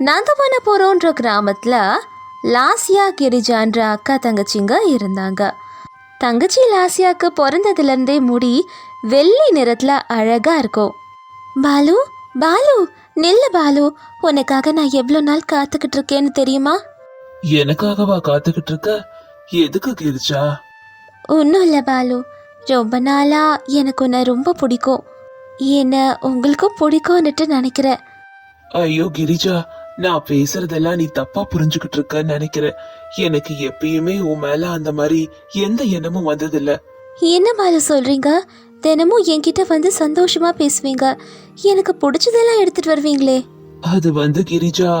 நந்தவனபுரம்ன்ற கிராமத்தில் லாசியா கிரிஜான்ற அக்கா தங்கச்சிங்க இருந்தாங்க. தங்கச்சி லாசியாக்கு பிறந்ததுலேருந்தே முடி வெள்ளி நிறத்தில் அழகாக இருக்கும். பாலு பாலு நில்லு பாலு உனக்காக நான் எவ்வளோ நாள் காத்துக்கிட்டு இருக்கேன்னு தெரியுமா? எனக்காகவா காத்துக்கிட்டு இருக்க? எதுக்கு கிரிச்சா ஒன்றும் இல்லை பாலு. ரொம்ப நாளா எனக்கு உன்னை ரொம்ப பிடிக்கும். என்ன உங்களுக்கும் பிடிக்கும்னுட்டு நினைக்கிறேன் ஐயோ கிரிஜா நான் பேசுறதெல்லாம் நீ தப்பா புரிஞ்சுக்கிட்டு இருக்கன்னு நினைக்கிறேன். எனக்கு எப்பயுமே உன் மேல அந்த மாதிரி எந்த எண்ணமும் வந்ததில்ல. என்ன பாலு சொல்றீங்க? தினமும் என்கிட்ட வந்து சந்தோஷமா பேசுவீங்க. எனக்கு பிடிச்சதெல்லாம் எடுத்துட்டு வருவீங்களே. அது வந்து கிரிஜா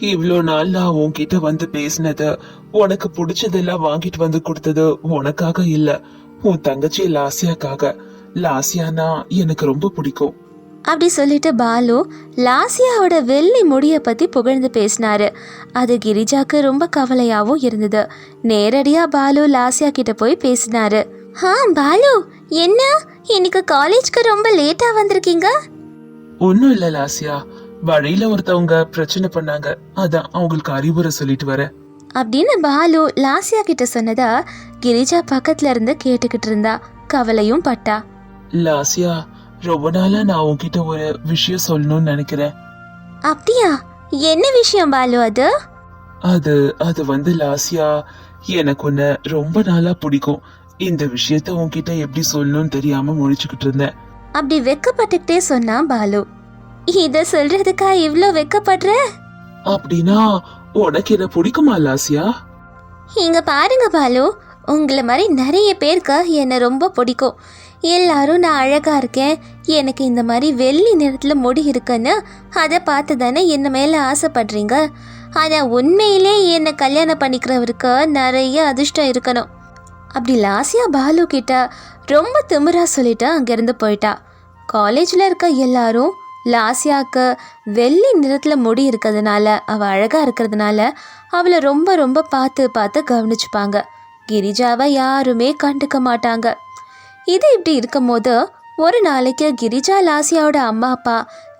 இவ்ளோ நாள் நான் உன்கிட்ட வந்து பேசினது உனக்கு பிடிச்சதெல்லாம் வாங்கிட்டு வந்து கொடுத்தது உனக்காக இல்ல உன் தங்கச்சி லாசியாக்காக. லாசியானா எனக்கு ரொம்ப பிடிக்கும். அப்படி சொல்லிட்டு பாலு லாசியாவோட வெள்ளி முடிய பத்தி புகழ்ந்து பேசினாரு. அது கிரிஜாக்கு ரொம்ப கவலையாவும் இருந்தது. நேரடியா பாலு லாசியா கிட்ட போய் பேசினாரு. ஆ பாலு என்ன? இன்னைக்கு காலேஜ்க்கு ரொம்ப லேட்டா வந்திருக்கீங்க? ஒண்ணும் இல்ல லாசியா. வழியில ஒருத்தவங்க பிரச்சனை பண்ணாங்க. அதான் அவங்களுக்கு அறிவுரை சொல்லிட்டு வரேன். அப்படின்னு பாலு லாசியா கிட்ட சொன்னதா கிரிஜா பக்கத்துல இருந்து கேட்டுக்கிட்டு இருந்தா. கவலையும் பட்டா. லாசியா ரொம்ப நாளா நான் உன்கிட்ட ஒரு விஷயம் சொல்லணும்னு நினைக்கிறேன். அப்படியா? என்ன விஷயம் பாலு அது? அது அது வந்து லாசியா எனக்கு உன்னை ரொம்ப நாளா பிடிக்கும். இந்த விஷயத்த உன்கிட்ட எப்படி சொல்லணும்னு தெரியாம முழிச்சுக்கிட்டு இருந்தேன். அப்படி வெக்கப்பட்டுக்கிட்டே சொன்னான் பாலு. இத சொல்றதுக்கா இவ்ளோ வெக்கப்படுற? அப்படின்னா உனக்கு என்ன பிடிக்குமா லாசியா? இங்க பாருங்க பாலு. உங்களை மாதிரி நிறைய பேருக்கு என்னை ரொம்ப பிடிக்கும். எல்லாரும் நான் அழகாக இருக்கேன். எனக்கு இந்த மாதிரி வெள்ளி நிறத்தில் முடி இருக்குன்னு அதை பார்த்து தானே என்ன மேலே ஆசைப்படுறீங்க? ஆனால் உண்மையிலே என்னை கல்யாணம் பண்ணிக்கிறவருக்கு நிறைய அதிர்ஷ்டம் இருக்கணும். அப்படி லாசியா பாலு கிட்ட ரொம்ப திமிரா சொல்லிட்டு அங்கேருந்து போயிட்டா. காலேஜில் இருக்க எல்லாரும் லாசியாவுக்கு வெள்ளி நிறத்தில் முடி இருக்கிறதுனால அவள் அழகாக இருக்கிறதுனால அவளை ரொம்ப ரொம்ப பார்த்து பார்த்து கவனிச்சுப்பாங்க. கிரிஜாவை யாருமே கண்டுக்க மாட்டாங்க. இது இப்படி இருக்கும்போது ஒரு நாளைக்கு கிரிஜா லாசியாவோட அம்மா அப்பா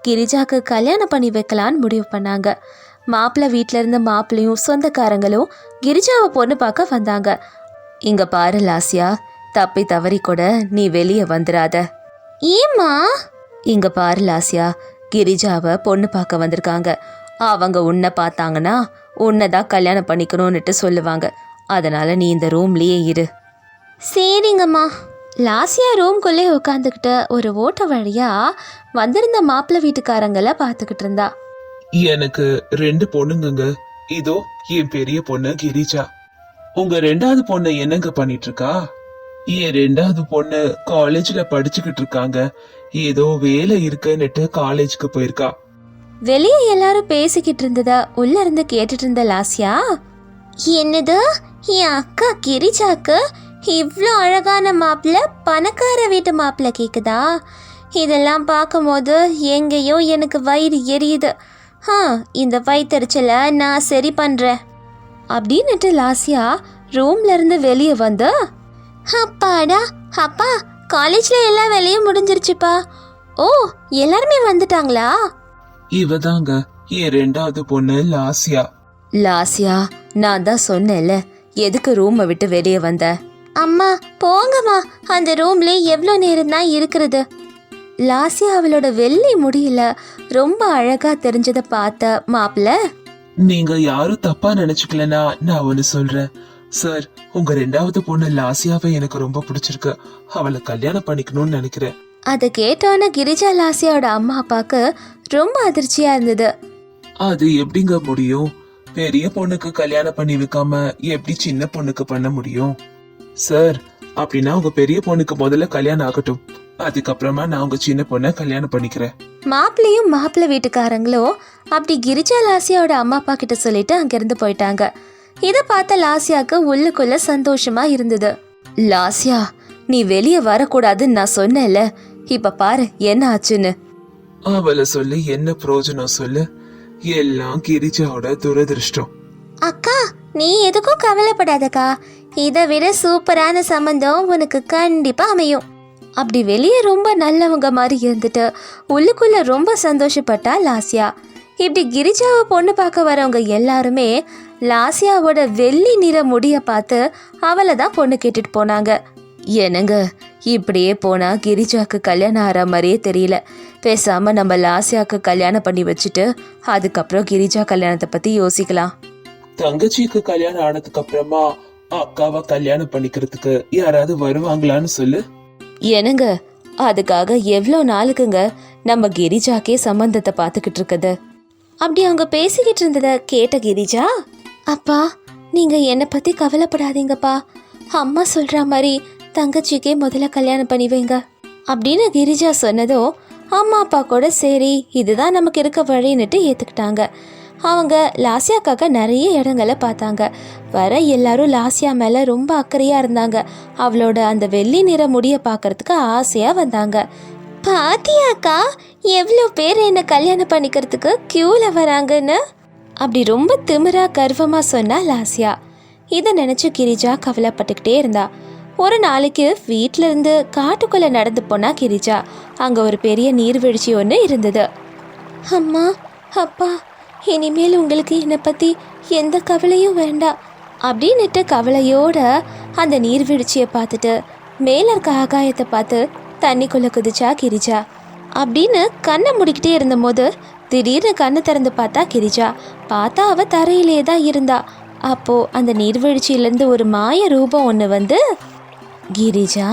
கிரிஜாக்கு கல்யாணம் பண்ணி வைக்கலான்னு முடிவு பண்ணாங்க. மாப்பிள்ளை வீட்டில இருந்து மாப்பிள்ளையும் சொந்தக்காரங்களும் கிரிஜாவை பொண்ணு பார்க்க வந்தாங்க. இங்க பாரு லாசியா தப்பி தவறி கூட நீ வெளியே வந்துடாத ஏம்மா? இங்க பாரு லாசியா கிரிஜாவை பொண்ணு பார்க்க வந்திருக்காங்க. அவங்க உன்னை பார்த்தாங்கன்னா உன்னை தான் கல்யாணம் பண்ணிக்கணும்னுட்டு சொல்லுவாங்க. அதனால நீ இந்த ரூம்லயே இரு. சரிங்கம்மா. லாசியா ரூம்குள்ளே உட்காந்துக்கிட்ட ஒரு ஓட்ட வழியா வந்திருந்த மாப்பிள்ளை வீட்டுக்காரங்களை பார்த்துக்கிட்டு இருந்தா. எனக்கு ரெண்டு பொண்ணுங்கங்க. இதோ என் பெரிய பொண்ணு கிரிஜா. உங்க ரெண்டாவது பொண்ணு என்னங்க பண்ணிட்டு இருக்கா என் ரெண்டாவது பொண்ணு காலேஜ்ல படிச்சுக்கிட்டு இருக்காங்க. ஏதோ வேலை இருக்குன்னுட்டு காலேஜ்க்கு போயிருக்கா. வெளியே எல்லாரும் பேசிக்கிட்டு இருந்தத உள்ள இருந்து கேட்டுட்டு இருந்த லாஸ்யா என்னது? என் அக்கா கிரிஜாக்கு இவ்வளோ அழகான மாப்பிள்ள பணக்கார வீட்டு மாப்பிள்ள கேக்குதா? இதெல்லாம் பார்க்கும்போது எங்கேயோ எனக்கு வயிறு எரியுது. ஆ இந்த வயிற்றுச்சலை நான் சரி பண்ணுறேன் அப்படின்னுட்டு லாஸ்யா ரூம்ல இருந்து வெளியே வந்து அப்பாடா அப்பா காலேஜ்ல எல்லா வேலையும் முடிஞ்சிருச்சுப்பா. ஓ எல்லாருமே வந்துட்டாங்களா? இவதாங்க என் ரெண்டாவது பொண்ணு லாசியா லாசியா நான் தான் சொன்னேன்ல எதுக்கு ரூமை விட்டு வெளியே வந்த? அம்மா போங்கம்மா. அந்த ரூம்ல எவ்வளோ நேரம் தான் இருக்கிறது? லாசியா அவளோட வெள்ளி முடியல ரொம்ப அழகா தெரிஞ்சதை பார்த்த மாப்பிள்ள நீங்க யாரும் தப்பா நினைச்சுக்கலனா நான் ஒன்னு சொல்றேன். சார் உங்க ரெண்டாவது பொண்ணு லாசியாவை எனக்கு ரொம்ப பிடிச்சிருக்கு. அவளை கல்யாணம் பண்ணிக்கணும்னு நினைக்கிறேன். அதை கேட்டோன்னே கிரிஜா லாசியாவோட அம்மா அப்பாவுக்கு ரொம்ப அதிர்ச்சியா இருந்தது. அது எப்படிங்க முடியும்? பெரிய பொண்ணுக்கு கல்யாணம் பண்ணி வைக்காம எப்படி சின்ன பொண்ணுக்கு பண்ண முடியும்? சார் அப்படின்னா உங்க பெரிய பொண்ணுக்கு முதல்ல கல்யாணம் ஆகட்டும். அதுக்கப்புறமா நான் உங்க சின்ன பொண்ணை கல்யாணம் பண்ணிக்கிறேன். மாப்பிள்ளையும் மாப்பிள்ளை வீட்டுக்காரங்களும் அப்படி கிரிஜா லாசியாவோட அம்மா அப்பா கிட்ட சொல்லிட்டு அங்கிருந்து போயிட்டாங்க. இதை பார்த்த லாசியாக்கு உள்ளுக்குள்ள சந்தோஷமா இருந்தது. லாசியா நீ வெளியே வரக்கூடாதுன்னு நான் சொன்னேன்ல இப்ப பாரு என்ன ஆச்சுன்னு. அவளை சொல்லி என்ன பிரயோஜனம் சொல்லு. எல்லாம் கிரிஜாவோட துரதிருஷ்டம். அக்கா நீ எதுக்கும் கவலைப்படாதக்கா. இதை விட சூப்பரான சம்பந்தம் உனக்கு கண்டிப்பா அமையும். அப்படி வெளியே ரொம்ப நல்லவங்க மாதிரி இருந்துட்டு உள்ளுக்குள்ள ரொம்ப சந்தோஷப்பட்டா லாசியா இப்படி கிரிஜாவை பொண்ணு பார்க்க வரவங்க எல்லாருமே லாசியாவோட வெள்ளி நிற முடிய பார்த்து அவளை தான் பொண்ணு கேட்டுட்டு போனாங்க. என்னங்க இப்படியே போனா கிரிஜாக்கு கல்யாணம் ஆகிற மாதிரியே தெரியல. பேசாம நம்ம லாசியாக்கு கல்யாணம் பண்ணி வச்சுட்டு அதுக்கப்புறம் கிரிஜா கல்யாணத்தை பத்தி யோசிக்கலாம். தங்கச்சிக்கு கல்யாணம் ஆனதுக்கு அப்புறமா அக்காவை கல்யாணம் பண்ணிக்கிறதுக்கு யாராவது வருவாங்களான்னு சொல்லு. என்னங்க? அதுக்காக எவ்வளோ நாளுக்குங்க நம்ம கிரிஜாக்கே சம்பந்தத்தை பார்த்துக்கிட்டு இருக்குது. அப்படி அவங்க பேசிக்கிட்டு இருந்ததை கேட்ட கிரிஜா? அப்பா நீங்க என்னை பத்தி கவலைப்படாதீங்கப்பா. அம்மா சொல்ற மாதிரி தங்கச்சிக்கே முதல்ல கல்யாணம் பண்ணி வைங்க. அப்படின்னு கிரிஜா சொன்னதும் அம்மா அப்பா கூட சரி இதுதான் நமக்கு இருக்க வழின்னுட்டு ஏத்துக்கிட்டாங்க. அவங்க லாசியாக்காக நிறைய இடங்களை பார்த்தாங்க. வர எல்லாரும் லாசியா மேலே ரொம்ப அக்கறையாக இருந்தாங்க. அவளோட அந்த வெள்ளி நிற முடிய பார்க்கறதுக்கு ஆசையாக வந்தாங்க. பாத்தியாக்கா எவ்வளோ பேர் என்னை கல்யாணம் பண்ணிக்கிறதுக்கு க்யூவில் வராங்கன்னு? அப்படி ரொம்ப திமிரா கர்வமாக சொன்னா லாசியா இதை நினச்சி கிரிஜா கவலைப்பட்டுக்கிட்டே இருந்தா. ஒரு நாளைக்கு வீட்டிலேருந்து காட்டுக்குள்ளே நடந்து போனா கிரிஜா. அங்கே ஒரு பெரிய நீர்வீழ்ச்சி ஒன்று இருந்தது. அம்மா அப்பா இனிமேல் உங்களுக்கு என்னை பற்றி எந்த கவலையும் வேண்டாம் அப்படின்னுட்டு கவலையோட அந்த நீர்வீழ்ச்சியை பார்த்துட்டு மேலே இருக்க ஆகாயத்தை பார்த்து தண்ணிக்குள்ளே குதிச்சா கிரிஜா அப்படின்னு கண்ணை மூடிக்கிட்டே இருந்தபோது திடீர்னு கண்ணை திறந்து பார்த்தா கிரிஜா. பார்த்தா அவள் தரையிலே தான் இருந்தா. அப்போது அந்த நீர்வீழ்ச்சியிலேருந்து ஒரு மாய ரூபம் ஒன்று வந்து கிரிஜா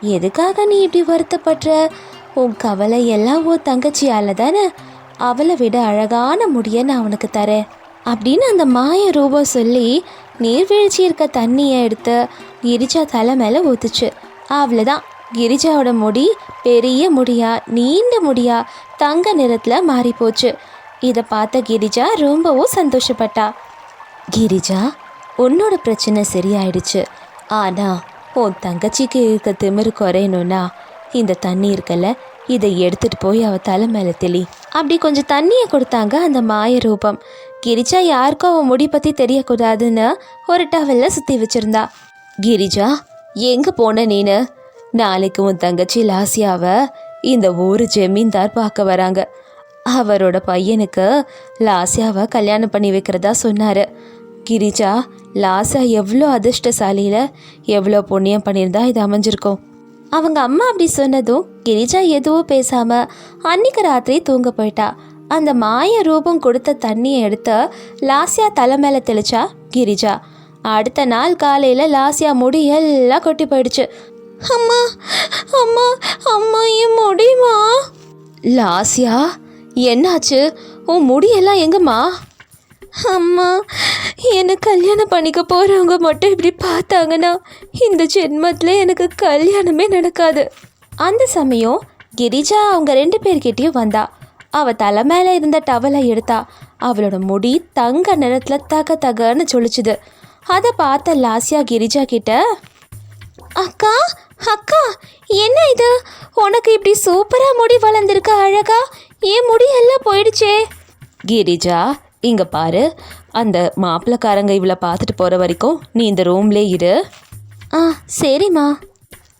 எதுக்காக நீ இப்படி வருத்தப்படுற? உன் கவலை எல்லாம் உன் தங்கச்சியால் தானே. அவளை விட அழகான முடியை நான் அவனுக்கு தரேன் அப்படின்னு அந்த மாய ரூபம் சொல்லி நீர்வீழ்ச்சி இருக்க தண்ணியை எடுத்து கிரிஜா தலை மேலே ஊத்துச்சு. அவ்வளோதான் கிரிஜாவோட முடி பெரிய முடியா நீண்ட முடியா தங்க நிறத்தில் மாறி போச்சு. இதை பார்த்த கிரிஜா ரொம்பவும் சந்தோஷப்பட்டா. கிரிஜா உன்னோட பிரச்சனை சரியாயிடுச்சு. ஆனா உன் தங்கச்சிக்கு இருக்க திமிரு குறையணும்னா இந்த தண்ணி இருக்கல இதை எடுத்துட்டு போய் அவ தலை மேல தெளி. அப்படி கொஞ்சம் தண்ணியை கொடுத்தாங்க அந்த மாய ரூபம். கிரிஜா யாருக்கும் அவன் முடி பத்தி தெரியக்கூடாதுன்னு ஒரு டவல்ல சுத்தி வச்சிருந்தா. கிரிஜா எங்க போன நீனு? நாளைக்கு உன் தங்கச்சி லாசியாவ இந்த ஊர் ஜெமீன்தார் பார்க்க வராங்க. அவரோட பையனுக்கு லாசியாவை கல்யாணம் பண்ணி வைக்கிறதா சொன்னாரு. கிரிஜா லாசா எவ்வளோ அதிர்ஷ்டசாலியில் எவ்வளோ புண்ணியம் பண்ணியிருந்தா இது அமைஞ்சிருக்கும். அவங்க அம்மா அப்படி சொன்னதும் கிரிஜா எதுவும் பேசாம அன்னைக்கு ராத்திரி தூங்க போயிட்டா. அந்த மாய ரூபம் கொடுத்த தண்ணியை எடுத்து லாசியா தலை மேல தெளிச்சா கிரிஜா. அடுத்த நாள் காலையில லாசியா முடி எல்லாம் கொட்டி போயிடுச்சு. அம்மா அம்மா அம்மா என் முடியுமா லாசியா என்னாச்சு? உன் முடியெல்லாம் எங்கம்மா? அம்மா என்னை கல்யாணம் பண்ணிக்க போகிறவங்க மட்டும் இப்படி பார்த்தாங்கன்னா இந்த ஜென்மத்தில் எனக்கு கல்யாணமே நடக்காது. அந்த சமயம் கிரிஜா அவங்க ரெண்டு பேர்கிட்டயும் வந்தா. அவள் தலை மேலே இருந்த டவலை எடுத்தா. அவளோட முடி தங்க நிறத்தில் தக தகன்னு சொல்லிச்சுது அதை பார்த்த லாசியா கிரிஜா கிட்ட அக்கா அக்கா என்ன இது? உனக்கு இப்படி சூப்பராக முடி வளர்ந்துருக்க அழகா. என் முடி எல்லாம் போயிடுச்சே. கிரிஜா இங்க பாரு. அந்த மாப்பிள்ளக்காரங்க இவளை பார்த்துட்டு போற வரைக்கும் நீ இந்த ரூம்லே இரு. ஆ சரிம்மா.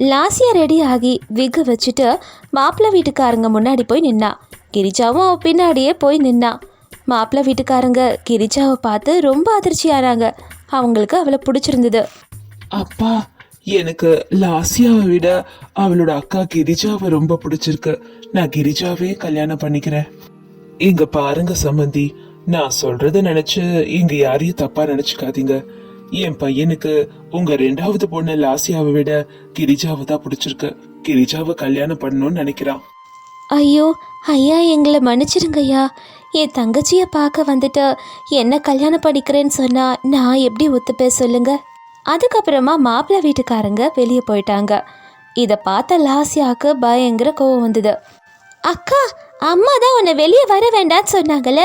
லாசியா ரெடி ஆகி விக்கு வச்சுட்டு மாப்பிள்ளை வீட்டுக்காரங்க முன்னாடி போய் நின்னா. கிரிஜாவும் அவ பின்னாடியே போய் நின்னா. மாப்பிள்ளை வீட்டுக்காரங்க கிரிஜாவை பார்த்து ரொம்ப அதிர்ச்சியானாங்க. அவங்களுக்கு அவளை பிடிச்சிருந்தது. அப்பா எனக்கு லாசியாவை விட அவளோட அக்கா கிரிஜாவை ரொம்ப பிடிச்சிருக்கு. நான் கிரிஜாவே கல்யாணம் பண்ணிக்கிறேன். இங்க பாருங்க சம்மந்தி நான் சொல்றத நினைச்சு இங்க யாரையும் தப்பா நினைச்சுக்காதீங்க. என் பையனுக்கு உங்க ரெண்டாவது பொண்ணு லாசியாவை விட கிரிஜாவை தான் பிடிச்சிருக்கு. கிரிஜாவை கல்யாணம் பண்ணணும்னு நினைக்கிறான். ஐயோ ஐயா எங்களை மன்னிச்சிடுங்க ஐயா என் தங்கச்சியை பார்க்க வந்துட்டு என்ன கல்யாணம் பண்ணிக்கிறேன்னு சொன்னா நான் எப்படி ஒத்துப்பே சொல்லுங்க. அதுக்கப்புறமா மாப்பிள்ளை வீட்டுக்காரங்க வெளியே போயிட்டாங்க. இதை பார்த்த லாசியாவுக்கு பயங்கர கோவம் வந்தது. அக்கா அம்மா தான் உன்னை வெளியே வர வேண்டாம்னு சொன்னாங்கல்ல.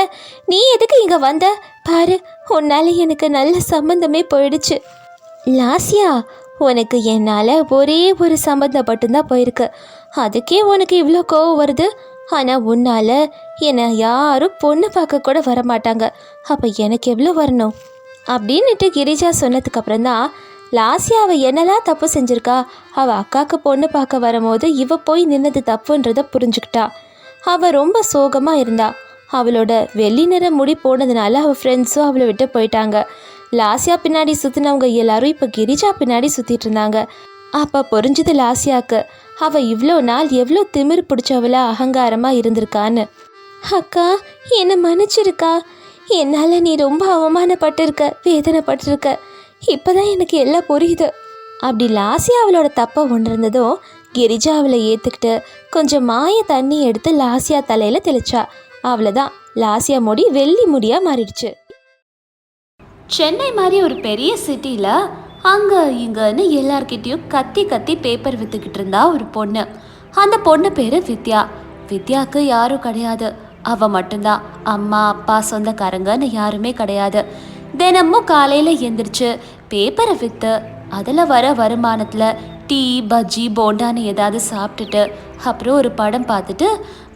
நீ எதுக்கு இங்கே வந்த? பாரு உன்னால் எனக்கு நல்ல சம்மந்தமே போயிடுச்சு. லாசியா உனக்கு என்னால் ஒரே ஒரு சம்மந்தம் மட்டும்தான் போயிருக்கு. அதுக்கே உனக்கு இவ்வளோ கோவம் வருது. ஆனால் உன்னால் என்னை யாரும் பொண்ணு பார்க்க கூட வர மாட்டாங்க. அப்போ எனக்கு எவ்வளோ வரணும்? அப்படின்னுட்டு கிரிஜா சொன்னதுக்கப்புறம் தான் லாசியா அவள் என்னெல்லாம் தப்பு செஞ்சுருக்கா? அவள் அக்காவுக்கு பொண்ணு பார்க்க வரும்போது இவ போய் நின்னது தப்புன்றதை புரிஞ்சுக்கிட்டா. அவள் ரொம்ப சோகமாக இருந்தா. அவளோட வெள்ளி நிற முடி போனதுனால அவள் ஃப்ரெண்ட்ஸும் அவளை விட்டு போயிட்டாங்க. லாசியா பின்னாடி சுற்றினவங்க எல்லாரும் இப்போ கிரிஜா பின்னாடி சுற்றிட்டு இருந்தாங்க. அப்போ புரிஞ்சுது லாசியாவுக்கு அவள் இவ்வளோ நாள் எவ்வளோ திமிர் பிடிச்சவளா அகங்காரமாக இருந்திருக்கான்னு. அக்கா என்னை மன்னிச்சிருக்கா? என்னால் நீ ரொம்ப அவமானப்பட்டிருக்க வேதனைப்பட்டிருக்க. இப்போதான் எனக்கு எல்லாம் புரியுது. அப்படி லாசியா அவளோட தப்பை உணர்ந்ததும் கிரிஜா அவளை ஏற்றுக்கிட்டு கொஞ்சம் மாய தண்ணி எடுத்து லாசியா தலையில் தெளிச்சா. அவ்வளோதான் லாசியா முடி வெள்ளி முடியாக மாறிடுச்சு. சென்னை மாதிரி ஒரு பெரிய சிட்டியில் அங்கே இங்கேன்னு எல்லார்கிட்டேயும் கத்தி கத்தி பேப்பர் விற்றுக்கிட்டு இருந்தா ஒரு பொண்ணு. அந்த பொண்ணு பேர் வித்யா. வித்யாவுக்கு யாரும் கிடையாது. அவள் மட்டும்தான். அம்மா அப்பா சொந்தக்காரங்கன்னு யாருமே கிடையாது. தினமும் காலையில் எந்திரிச்சு பேப்பரை விற்று அதில் வர வருமானத்தில் டீ பஜ்ஜி போண்டான்னு ஏதாவது சாப்பிட்டுட்டு அப்புறம் ஒரு படம் பார்த்துட்டு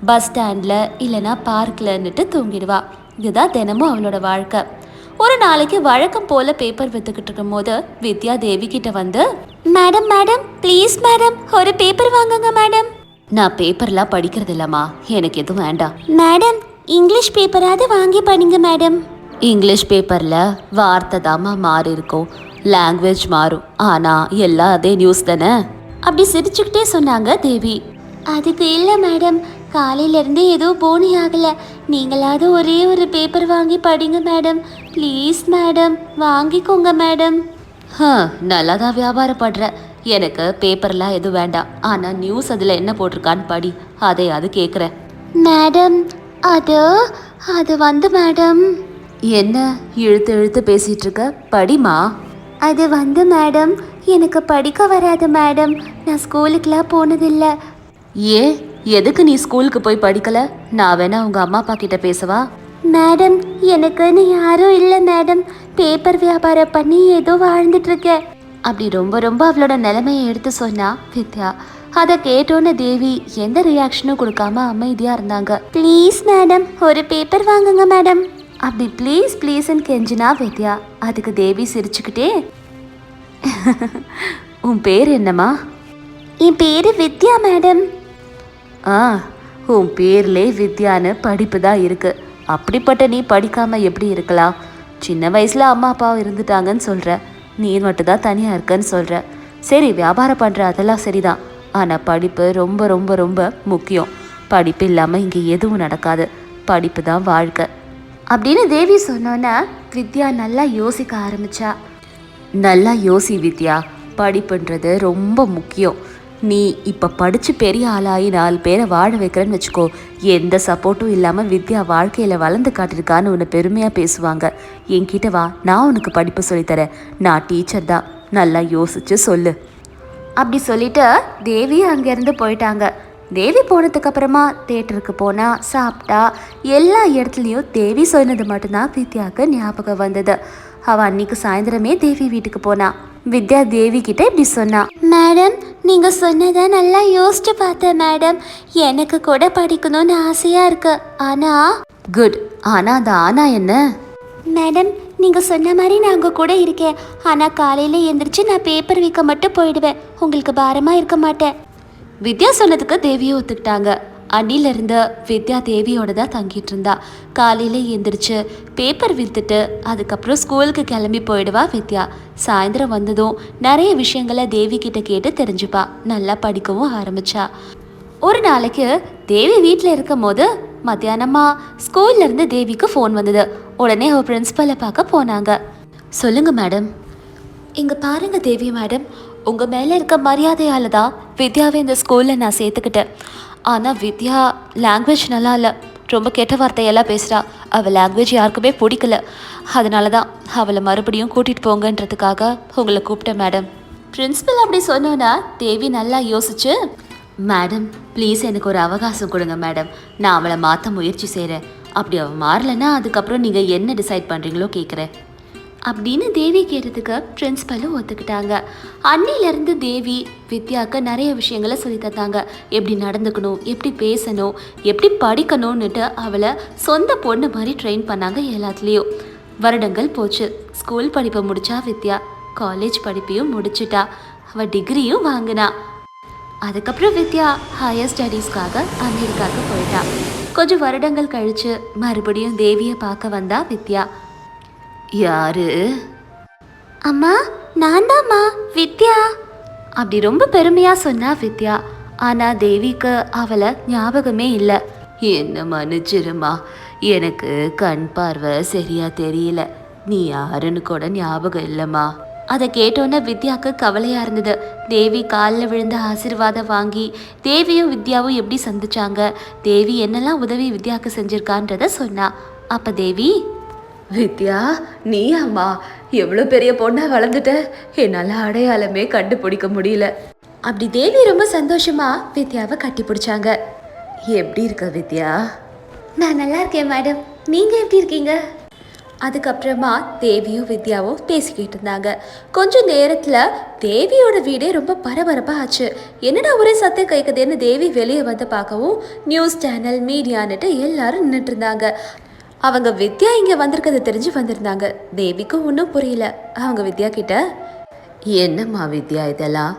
பஸ் ஸ்டாண்டில் இல்லைன்னா பார்க்கில்ன்னுட்டு தூங்கிடுவா. இதுதான் தினமும் அவளோட வாழ்க்கை. ஒரு நாளைக்கு வழக்கம் போல பேப்பர் வித்துக்கிட்டு இருக்கும் போது வித்யா தேவி கிட்ட வந்து மேடம் மேடம் ப்ளீஸ் மேடம் ஒரு பேப்பர் வாங்குங்க மேடம் நான் பேப்பர்லாம் படிக்கிறது இல்லம்மா எனக்கு எதுவும் வேண்டாம். மேடம் இங்கிலீஷ் பேப்பராவது வாங்கி படிங்க மேடம் இங்கிலீஷ் பேப்பர்ல வார்த்தை தாம்மா மாறி இருக்கும் லாங்குவேஜ் மாறும். ஆனா எல்லாம் அதே நியூஸ் தானே? அப்படி சிரிச்சுக்கிட்டே சொன்னாங்க தேவி. அதுக்கு இல்லை மேடம் காலையிலேருந்து எதுவும் போனி ஆகலை. நீங்களாவது ஒரே ஒரு பேப்பர் வாங்கி படிங்க மேடம் ப்ளீஸ் மேடம் வாங்கிக்கோங்க மேடம் ஹ நல்லா தான் வியாபாரம் படுற எனக்கு பேப்பர்லாம் எதுவும் வேண்டாம். ஆனால் நியூஸ் அதில் என்ன போட்டிருக்கான்னு படி. அதை அது கேட்குறேன் மேடம் அது அது வந்து மேடம் என்ன? இழுத்து இழுத்து பேசிட்டு இருக்க? படிமா அது வந்து மேடம். எனக்கு படிக்க வராது மேடம். நான் ஸ்கூலுக்குலாம் போனதில்லை. ஏன் எதுக்கு நீ ஸ்கூலுக்கு போய் படிக்கல? நான் வேணா உங்க அம்மா அப்பா கிட்ட பேசவா? மேடம் எனக்குன்னு யாரும் இல்லை மேடம். பேப்பர் வியாபாரம் பண்ணி ஏதோ வாழ்ந்துட்டு இருக்கேன் அப்படி ரொம்ப ரொம்ப அவளோட நிலைமையை எடுத்து சொன்னா வித்யா அதை கேட்டோன்னு தேவி எந்த ரியாக்ஷனும் கொடுக்காம அமைதியா இருந்தாங்க. Please madam. ஒரு பேப்பர் வாங்குங்க மேடம். அப்படி ப்ளீஸ் ப்ளீஸ்ன்னு கெஞ்சினா வித்யா அதுக்கு தேவி சிரிச்சுக்கிட்டே உன் பேர் என்னம்மா? என் பேரு வித்யா மேடம். ஆ உன் பேர்லே வித்யான்னு படிப்பு தான் இருக்கு. அப்படிப்பட்ட நீ படிக்காம எப்படி இருக்கலாம்? சின்ன வயசுல அம்மா அப்பா இருந்துட்டாங்கன்னு சொல்ற. நீ மட்டும் தான் தனியா இருக்கன்னு சொல்ற. சரி வியாபாரம் பண்ற அதெல்லாம் சரிதான். ஆனா படிப்பு ரொம்ப ரொம்ப ரொம்ப முக்கியம். படிப்பு இல்லாம இங்க எதுவும் நடக்காது. படிப்பு தான் வாழ்க்கை. அப்படின்னு தேவி சொன்னோன்னா வித்யா நல்லா யோசிக்க ஆரம்பிச்சா. நல்லா யோசி வித்யா படிப்புன்றது ரொம்ப முக்கியம். நீ இப்போ படித்து பெரிய ஆளாகி நாலு பேரை வாழ வைக்கிறேன்னு வச்சுக்கோ எந்த சப்போர்ட்டும் இல்லாமல் வித்யா வாழ்க்கையில் வளர்ந்து காட்டிருக்கான்னு உன்னை பெருமையாக பேசுவாங்க. என்கிட்ட வா நான் உனக்கு படிப்பு சொல்லித்தரேன். நான் டீச்சர் தான். நல்லா யோசிச்சு சொல்லு. அப்படி சொல்லிட்டு தேவி அங்கேருந்து போயிட்டாங்க. தேவி போனதுக்கு அப்புறமா தேட்டருக்கு போனா சாப்பிட்டா எல்லா இடத்துலையும் தேவி சொன்னது மட்டும்தான் வித்யாவுக்கு ஞாபகம் வந்தது. அவ அன்னைக்கு சாயந்தரமே தேவி வீட்டுக்கு போனா. வித்யா தேவி கிட்ட இப்படி சொன்னா. மேடம் நீங்க சொன்னதை நல்லா யோசிச்சு பார்த்தேன் மேடம். எனக்கு கூட படிக்கணும்னு ஆசையா இருக்கு. ஆனா? குட் ஆனா அந்த ஆனா என்ன? மேடம் நீங்கள் சொன்ன மாதிரி நான் உங்கள் கூட இருக்கேன். ஆனால் காலையில் எந்திரிச்சு நான் பேப்பர் விற்க மட்டும் போயிடுவேன். உங்களுக்கு பாரமாக இருக்க மாட்டேன். வித்யா சொன்னதுக்கு தேவியும் ஒத்துக்கிட்டாங்க. அன்னிலிருந்து வித்யா தேவியோட தான் தங்கிட்டு இருந்தா. காலையில் எந்திரிச்சு பேப்பர் விற்றுட்டு அதுக்கப்புறம் ஸ்கூலுக்கு கிளம்பி போயிடுவா வித்யா. சாயந்தரம் வந்ததும் நிறைய விஷயங்களை தேவி கிட்ட கேட்டு தெரிஞ்சுப்பா. நல்லா படிக்கவும் ஆரம்பிச்சா. ஒரு நாளைக்கு தேவி வீட்டில் இருக்கும் போது மத்தியானமா ஸ்கூல்ல இருந்து தேவிக்கு ஃபோன் வந்தது. உடனே அவள் பிரின்ஸிபலை பார்க்க போனாங்க. சொல்லுங்க மேடம் இங்கே பாருங்க தேவி மேடம் உங்கள் மேலே இருக்க மரியாதையால் தான் வித்யாவை இந்த ஸ்கூலில் நான் சேர்த்துக்கிட்டேன். ஆனால் வித்யா லாங்குவேஜ் நல்லா இல்லை. ரொம்ப கெட்ட வார்த்தையெல்லாம் பேசுகிறா அவள் லாங்குவேஜ் யாருக்குமே பிடிக்கல. அதனால தான் அவளை மறுபடியும் கூட்டிகிட்டு போங்கன்றதுக்காக உங்களை கூப்பிட்டேன் மேடம் பிரின்ஸிபல் அப்படி சொன்னோன்னா தேவி நல்லா யோசிச்சு மேடம் ப்ளீஸ் எனக்கு ஒரு அவகாசம் கொடுங்க மேடம் நான் அவளை மாற்ற முயற்சி செய்கிறேன் அப்படி அவள் மாறலைன்னா அதுக்கப்புறம் நீங்கள் என்ன டிசைட் பண்ணுறீங்களோ கேட்குறேன் அப்படின்னு தேவி கேட்டதுக்கு பிரின்ஸ்பலும் ஒத்துக்கிட்டாங்க. அன்னிலேருந்து தேவி வித்யாவுக்கு நிறைய விஷயங்களை சொல்லி தந்தாங்க. எப்படி நடந்துக்கணும் எப்படி பேசணும் எப்படி படிக்கணும்னுட்டு அவளை சொந்த பொண்ணு மாதிரி ட்ரெயின் பண்ணாங்க எல்லாத்துலேயும். வருடங்கள் போச்சு. ஸ்கூல் படிப்பை முடித்தா வித்யா காலேஜ் படிப்பையும் முடிச்சிட்டா. அவள் டிகிரியும் வாங்கினா. அதுக்கப்புறம் வித்யா ஹையர் ஸ்டடீஸ்க்காக அமெரிக்காவுக்கு போயிட்டா. கொஞ்சம் வருடங்கள் கழித்து மறுபடியும் தேவியை பார்க்க வந்தா வித்யா. யாரு? அம்மா நான் தாம்மா வித்யா. அப்படி ரொம்ப பெருமையா சொன்னா வித்யா. ஆனா தேவிக்கு அவளை ஞாபகமே இல்லை. என்ன மன்னிச்சிருமா. எனக்கு கண் பார்வை சரியா தெரியல. நீ யாருன்னு கூட ஞாபகம் இல்லைம்மா. அதை கேட்டோன்னே வித்யாவுக்கு கவலையா இருந்தது. தேவி காலில் விழுந்த ஆசீர்வாதம் வாங்கி தேவியும் வித்யாவும் எப்படி சந்திச்சாங்க? தேவி என்னெல்லாம் உதவி வித்யாவுக்கு செஞ்சிருக்கான்றத சொன்னா. அப்ப தேவி? வித்யா நீ அம்மா எவ்வளோ பெரிய பொண்ணா வளர்ந்துட்ட? என்னால் அடையாளமே கண்டுபிடிக்க முடியல. அப்படி தேவி ரொம்ப சந்தோஷமா வித்யாவை கட்டி பிடிச்சாங்க. எப்படி இருக்க வித்யா? நான் நல்லா இருக்கேன் மேடம். நீங்க எப்படி இருக்கீங்க? அதுக்கப்புறமா தேவியும் வித்யாவும் பேசிக்கிட்டு இருந்தாங்க. கொஞ்ச நேரத்துல தேவியோட வீடே ரொம்ப பரபரப்பா ஆச்சு. என்னடா ஒரே சத்தம் கேட்குதுன்னு தேவி வெளியே வந்து பார்க்கவும் நியூஸ் சேனல் மீடியான்னுட்டு எல்லாரும் நின்றுட்டு இருந்தாங்க. அவங்க வித்யா இங்க வந்திருக்கிறது தெரிஞ்சு வந்திருந்தாங்க. தேவிக்கும் ஒன்றும் புரியல. அவங்க வித்யா கிட்ட என்னம்மா வித்யா இதெல்லாம்?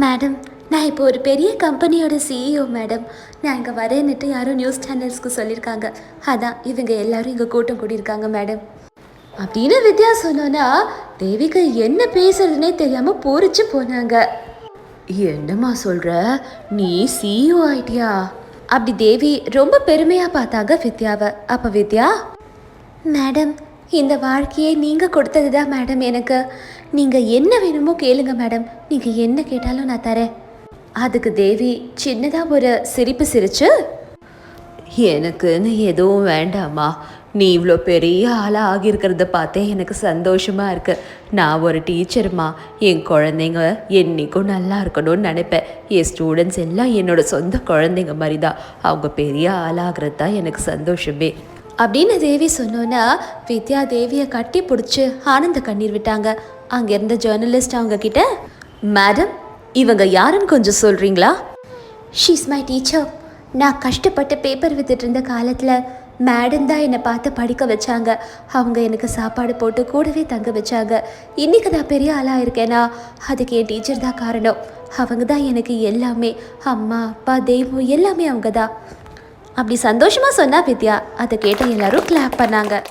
மேடம் நான் இப்போ ஒரு பெரிய கம்பெனியோட சிஇஓ மேடம். நான் இங்கே வரேன்னுட்டு யாரும் நியூஸ் சேனல்ஸ்க்கு சொல்லியிருக்காங்க. அதான் இவங்க எல்லாரும் இங்கே கூட்டம் கூடியிருக்காங்க மேடம். அப்படின்னு வித்யா சொன்னோன்னா தேவிக்கு என்ன பேசுறதுனே தெரியாமல் பொறிச்சு போனாங்க. என்னம்மா சொல்கிற நீ சிஇஓ ஆயிட்டியா? அப்படி தேவி ரொம்ப பெருமையா பார்த்தாங்க வித்யாவை. அப்ப வித்யா மேடம் இந்த வாழ்க்கையை நீங்கள் கொடுத்தது தான் மேடம் எனக்கு. நீங்கள் என்ன வேணுமோ கேளுங்க மேடம். நீங்கள் என்ன கேட்டாலும் நான் தரேன். அதுக்கு தேவி சின்னதாக ஒரு சிரிப்பு சிரிச்சு எனக்குன்னு எதுவும் வேண்டாமா நீ இவ்வளோ பெரிய ஆளாக ஆகியிருக்கிறத பார்த்தே எனக்கு சந்தோஷமா இருக்கு. நான் ஒரு டீச்சர்மா. என் குழந்தைங்க என்னைக்கும் நல்லா இருக்கணும்னு நினைப்பேன். என் ஸ்டூடெண்ட்ஸ் எல்லாம் என்னோட சொந்த குழந்தைங்க மாதிரி தான் அவங்க பெரிய ஆளாகிறது தான் எனக்கு சந்தோஷமே. அப்படின்னு தேவி சொன்னோன்னா வித்யா தேவியை கட்டி பிடிச்சி ஆனந்த கண்ணீர் விட்டாங்க. அங்கே இருந்த ஜேர்னலிஸ்ட் அவங்க கிட்ட மேடம் இவங்க யாருன்னு கொஞ்சம் சொல்கிறீங்களா ஷீஸ் மை டீச்சர் நான் கஷ்டப்பட்டு பேப்பர் வித்துட்டு இருந்த காலத்தில் மேடம் தான் என்னை பார்த்து படிக்க வச்சாங்க. அவங்க எனக்கு சாப்பாடு போட்டு கூடவே தங்க வச்சாங்க. இன்னைக்கு நான் பெரிய ஆளாக இருக்கேனா? அதுக்கு என் டீச்சர் தான் காரணம். அவங்க தான் எனக்கு எல்லாமே. அம்மா அப்பா தெய்வம் எல்லாமே அவங்க தான். அப்படி சந்தோஷமாக சொன்னா வித்யா அதை கேட்ட எல்லாரும் கிளாப் பண்ணாங்க.